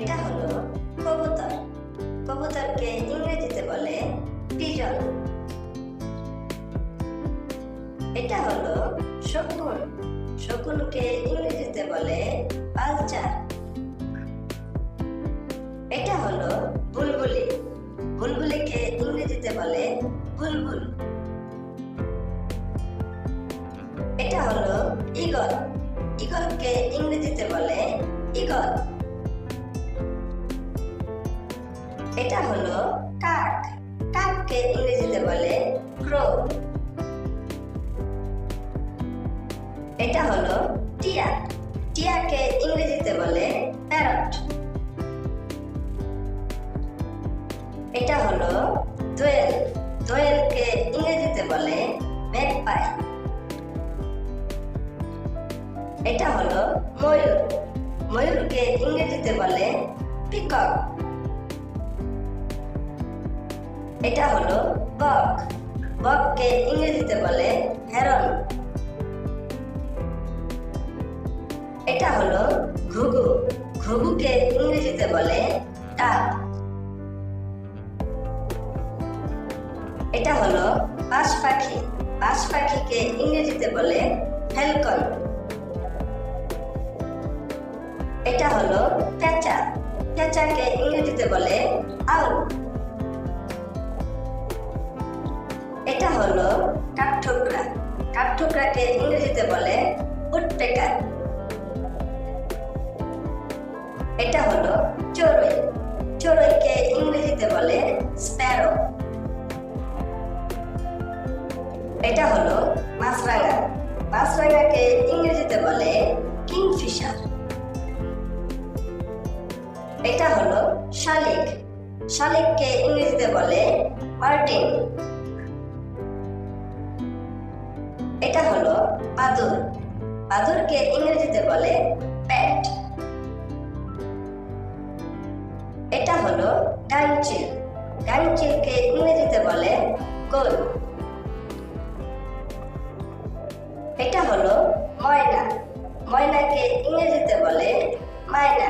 এটা হলো কবুতর। কবুতরকে ইংরেজিতে বলে পিজন এটা হলো শকুন। শকুনকে ইংরেজিতে বলে পালচার। এটা হলো বুলবুলি। বুলবুলিকে ইংরেজিতে বলে বুলবুল। এটা হলো ইগল। ইগলকে ইংরেজিতে বলে ইগল। এটা হলো কাক। কাককে ইংরেজিতে বলে ক্রো। এটা হলো টিয়া। টিয়াকে ইংরেজিতে বলে প্যারট। এটা হলো দোয়েল। দোয়েলকে ইংরেজিতে বলে ম্যাগপাই। এটা হলো ময়ূর। ময়ূরকে ইংরেজিতে বলে পিকক। এটা হলো বক। বককে ইংরেজিতে বলে হেরন। এটা হলো ঘুঘু। ঘুঘুকে ইংরেজিতে বলে ডাক। এটা হলো বাস পাখি। বাস পাখিকে ইংরেজিতে বলে ফ্যালকন এটা হলো পেঁচা পেঁচাকে ইংরেজিতে বলে আউল এটা হলো কাঠঠোকরা কাঠঠোকরাকে ইংরেজিতে বলে উডপেকার এটা হলো চড়ুই। চড়ুইকে ইংরেজিতে বলে স্প্যারো এটা হলো মাছরাঙা। মাছরাঙাকে ইংরেজিতে বলে কিংফিশার। এটা হলো শালিক। শালিককে ইংরেজিতে বলে মার্টিন। এটা হলো বাদুর বাদুরকে ইংরেজিতে বলে প্যাট এটা হলো ডানচিল ডানচিলকে ইংরেজিতে বলে গোল এটা হলো ময়না। ময়নাকে ইংরেজিতে বলে মায়না।